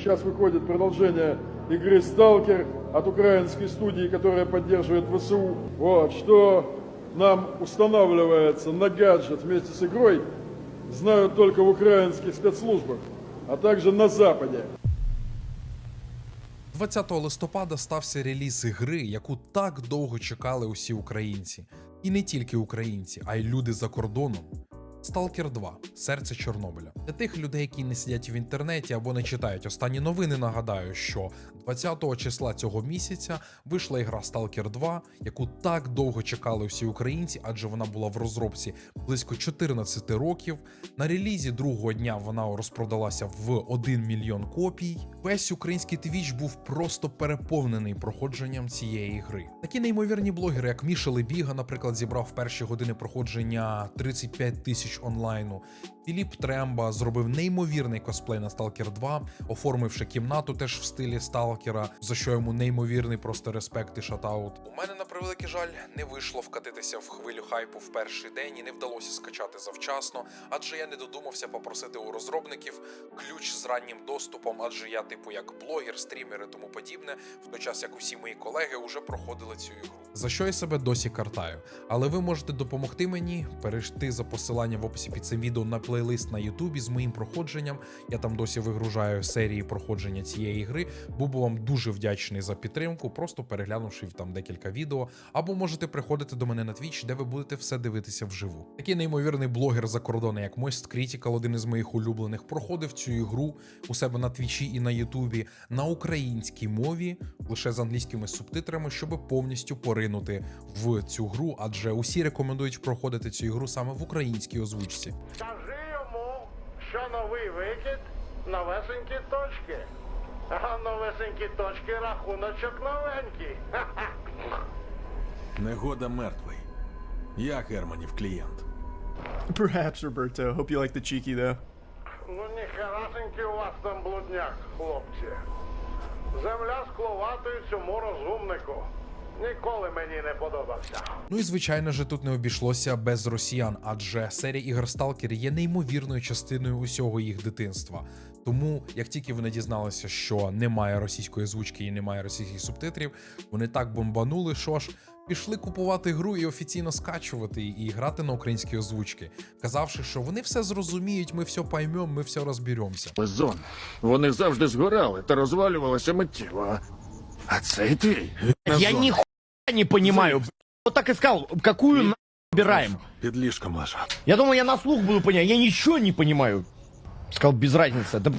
сейчас выходит продолжение игры «Сталкер» от украинской студии, которая поддерживает ВСУ. Вот, что нам устанавливается на гаджет вместе с игрой, знают только в украинских спецслужбах, а также на Западе. 20 листопада стався реліз гри, яку так довго чекали усі українці. І не тільки українці, а й люди за кордоном. Stalker 2. Серце Чорнобиля. Для тих людей, які не сидять в інтернеті або не читають останні новини, нагадаю, що 20 числа цього місяця вийшла ігра Stalker 2, яку так довго чекали всі українці, адже вона була в розробці близько 14 років. На релізі другого дня вона розпродалася в 1 мільйон копій. Весь український твіч був просто переповнений проходженням цієї гри. Такі неймовірні блогери, як Міша Лебіга, наприклад, зібрав перші години проходження 35 тисяч онлайну. Філіп Тремба зробив неймовірний косплей на Stalker 2, оформивши кімнату теж в стилі Сталкера, за що йому неймовірний просто респект і шатаут. У мене на превеликий жаль не вийшло вкатитися в хвилю хайпу в перший день і не вдалося скачати завчасно, адже я не додумався попросити у розробників ключ з раннім доступом, адже я, типу, як блогер, стрімер і тому подібне, в той час як усі мої колеги вже проходили цю ігру. За що я себе досі картаю. Але ви можете допомогти мені перейти за посиланням в описі під цим відео на плейлист на Ютубі з моїм проходженням. Я там досі вигружаю серії проходження цієї гри. Би вам дуже вдячний за підтримку, просто переглянувши там декілька відео. Або можете приходити до мене на Twitch, де ви будете все дивитися вживу. Такий неймовірний блогер за кордону, як Moist Critical, один із моїх улюблених, проходив цю ігру у себе на Твічі і на Ютубі на українській мові, лише з англійськими субтитрами, щоб повністю поринути в цю гру, адже усі рекомендують проходити цю ігру саме в українській озвучці. Йому, що новий викид новесенькі точки. А новесенькі точки рахуночок новенький. Негода мертвий. Я Германів клієнт. Perhaps, Roberto. Hope you like the cheeky, though. Ну ніхерасенький у вас там блудняк, хлопці. Земля скловатою цьому розумнику. Ніколи мені не подобався. Ну і звичайно ж тут не обійшлося без росіян, адже серія ігор Stalker є неймовірною частиною усього їх дитинства. Тому, як тільки вони дізналися, що немає російської озвучки і немає російських субтитрів, вони так бомбанули, що ж пішли купувати гру і офіційно скачувати її і грати на українській озвучки, казавши, що вони все зрозуміють, ми все поймемо, ми все розберемося. зон. Вони завжди згорали та розвалювалися миттєво. А цей твій. Я нихуя не понимаю. Вот так и сказал, какую на убираем. Під ліжком лежав. Я думал, я на слух буду понять. Я ничего не понимаю. Сказал, без разницы. Да,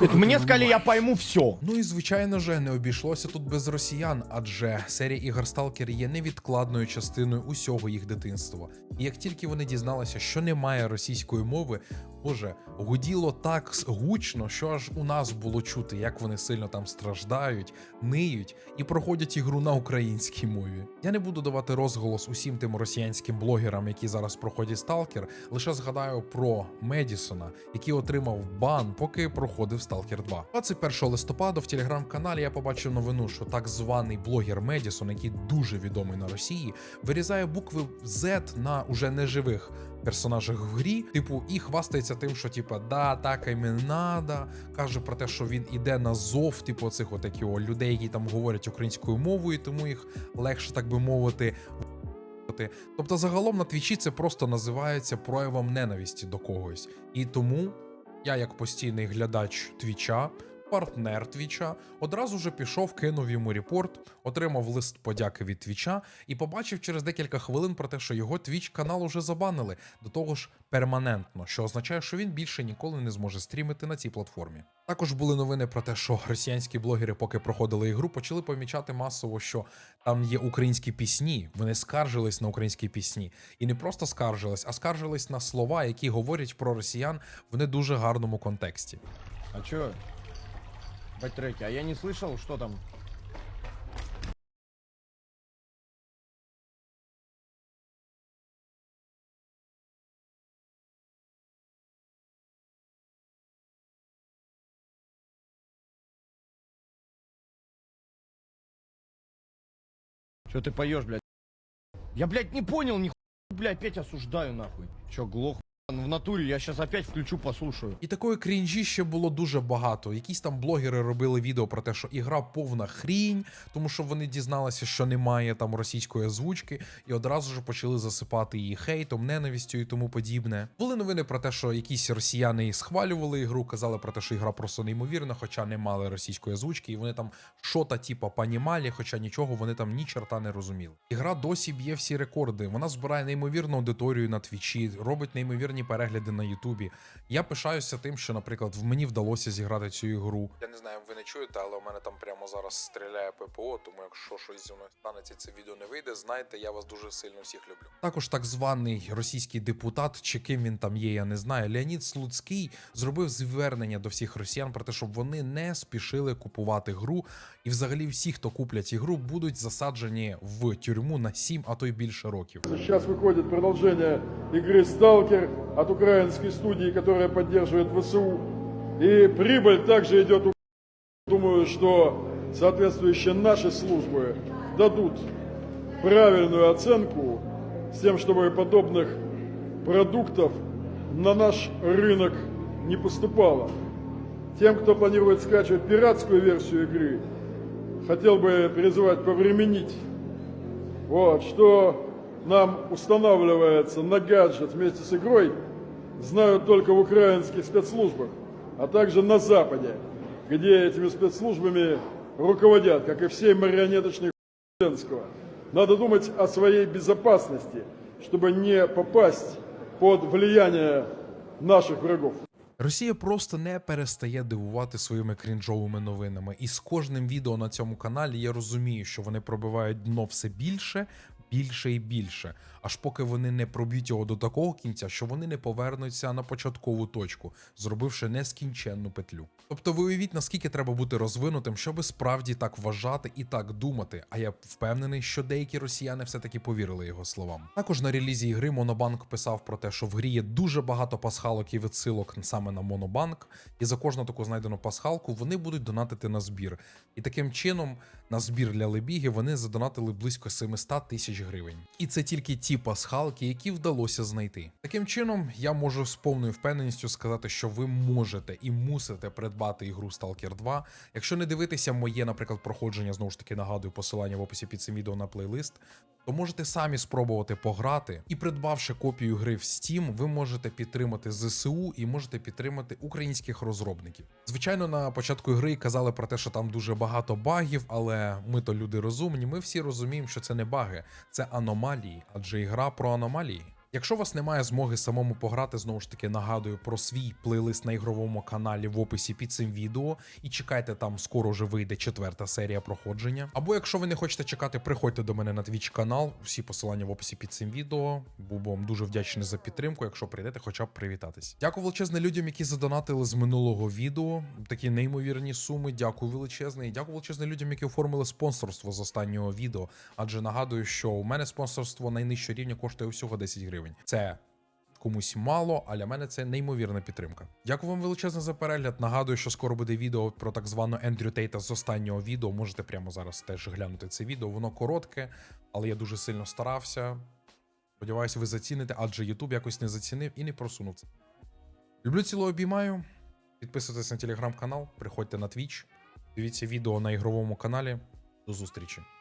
это мне сказали, я пойму все. Ну і звичайно ж не обійшлося тут без росіян, адже серія ігор Stalker є невідкладною частиною усього їх дитинства. І як тільки вони дізналися, що немає російської мови, боже, гуділо так гучно, що аж у нас було чути, як вони сильно там страждають, ниють і проходять ігру на українській мові. Я не буду давати розголос усім тим росіянським блогерам, які зараз проходять Stalker, лише згадаю про Медісона, який отримав бан, поки проходив Stalker 2. 21 листопада в телеграм-каналі я побачив новину, що так званий блогер Медісон, який дуже відомий на Росії, вирізає букви Z на уже неживих персонажах в грі, типу, і хвастається тим, що типа да, так і не надо. каже про те, що він іде на зов, типу, цих отаких о, людей, які там говорять українською мовою, тому їх легше, так би мовити. Тобто, загалом на твічі це просто називається проявом ненависті до когось. І тому я, як постійний глядач твіча, партнер твіча, одразу же пішов, кинув йому репорт, отримав лист подяки від твіча і побачив через декілька хвилин про те, що його твіч канал уже забанили, до того ж перманентно, що означає, що він більше ніколи не зможе стрімити на цій платформі. Також були новини про те, що росіянські блогери, поки проходили ігру, почали помічати масово, що там є українські пісні. Вони скаржились на українські пісні, і не просто скаржились, а скаржились на слова, які говорять про росіян в не дуже гарному контексті. А чё? Бать а я не слышал, что там. Че ты поешь, блядь? Я, блядь, не понял, нихуя, блядь, опять осуждаю, нахуй. Че, глох? В натуре, я сейчас опять включу, послушаю. І такої крінжі ще було дуже багато. Якісь там блогери робили відео про те, що ігра повна хрінь, тому що вони дізналися, що немає там російської озвучки, і одразу ж почали засипати її хейтом, ненавистю і тому подібне. Були новини про те, що якісь росіяни схвалювали ігру, казали про те, що ігра просто неймовірна, хоча не мали російської озвучки, і вони там що-то типа понімалі, хоча нічого вони там ні чорта не розуміли. Ігра досі б'є всі рекорди. Вона збирає неймовірну аудиторію на твічі, робить неймовірні перегляди на Ютубі. Я пишаюся тим, що, наприклад, в мені вдалося зіграти цю ігру. Я не знаю, ви не чуєте, але у мене там прямо зараз стріляє ППО, тому якщо щось зі мною станеться, це відео не вийде. Знайте, я вас дуже сильно всіх люблю. Також так званий російський депутат, чи ким він там є, я не знаю. Леонід Слуцький зробив звернення до всіх росіян про те, щоб вони не спішили купувати гру. І взагалі всі, хто куплять ігру, будуть засаджені в тюрму на 7, а то й більше років. Сейчас выходит продолжение игры «Сталкер» от украинской студии, которая поддерживает ВСУ. И прибыль также идет Думаю, что соответствующие наши службы дадут правильную оценку с тем, чтобы подобных продуктов на наш рынок не поступало. Тем, кто планирует скачивать пиратскую версию игры, хотел бы призывать повременить. Вот, что нам устанавливается на гаджет вместе с игрой, знают только в украинских спецслужбах, а также на Западе, где этими спецслужбами руководят, как и всей марионеточной Зеленского. Надо думать о своей безопасности, чтобы не попасть под влияние наших врагов. Росія просто не перестає дивувати своїми крінжовими новинами. І з кожним відео на цьому каналі я розумію, що вони пробивають дно все більше, більше і більше. Аж поки вони не проб'ють його до такого кінця, що вони не повернуться на початкову точку, зробивши нескінченну петлю. Тобто ви уявіть, наскільки треба бути розвинутим, щоби справді так вважати і так думати. А я впевнений, що деякі росіяни все-таки повірили його словам. Також на релізі ігри Монобанк писав про те, що в грі є дуже багато пасхалок і відсилок саме на Монобанк, і за кожну таку знайдену пасхалку вони будуть донатити на збір. І таким чином на збір для Лебіги вони задонатили близько 700 тисяч гривень. І це тільки ті пасхалки, які вдалося знайти. Таким чином, я можу з повною впевненістю сказати, що ви можете і мусите придбати ігру Stalker 2. Якщо не дивитися моє, наприклад, проходження, знову ж таки нагадую посилання в описі під цим відео на плейлист. То можете самі спробувати пограти і придбавши копію гри в Steam, ви можете підтримати ЗСУ і можете підтримати українських розробників. Звичайно, на початку гри казали про те, що там дуже багато багів, але ми то люди розумні. Ми всі розуміємо, що це не баги, це аномалії, адже ігра про аномалії. Якщо у вас немає змоги самому пограти, знову ж таки нагадую про свій плейлист на ігровому каналі в описі під цим відео. І чекайте, там скоро вже вийде четверта серія проходження. Або якщо ви не хочете чекати, приходьте до мене на Twitch канал. Всі посилання в описі під цим відео. Був вам дуже вдячний за підтримку, якщо прийдете, хоча б привітатись. Дякую величезне людям, які задонатили з минулого відео. Такі неймовірні суми. Дякую величезне. І дякую величезне людям, які оформили спонсорство з останнього відео. Адже нагадую, що у мене спонсорство найнижчого рівня коштує всього 10 гривень. Це комусь мало, а для мене це неймовірна підтримка. Дякую вам величезно за перегляд. Нагадую, що скоро буде відео про так звану Ендрю Тейта з останнього відео. Можете прямо зараз теж глянути це відео. Воно коротке, але я дуже сильно старався. Сподіваюся, ви заціните, адже YouTube якось не зацінив і не просунув це. Люблю ціло обіймаю. Підписуйтесь на телеграм-канал, приходьте на Twitch, дивіться відео на ігровому каналі. До зустрічі!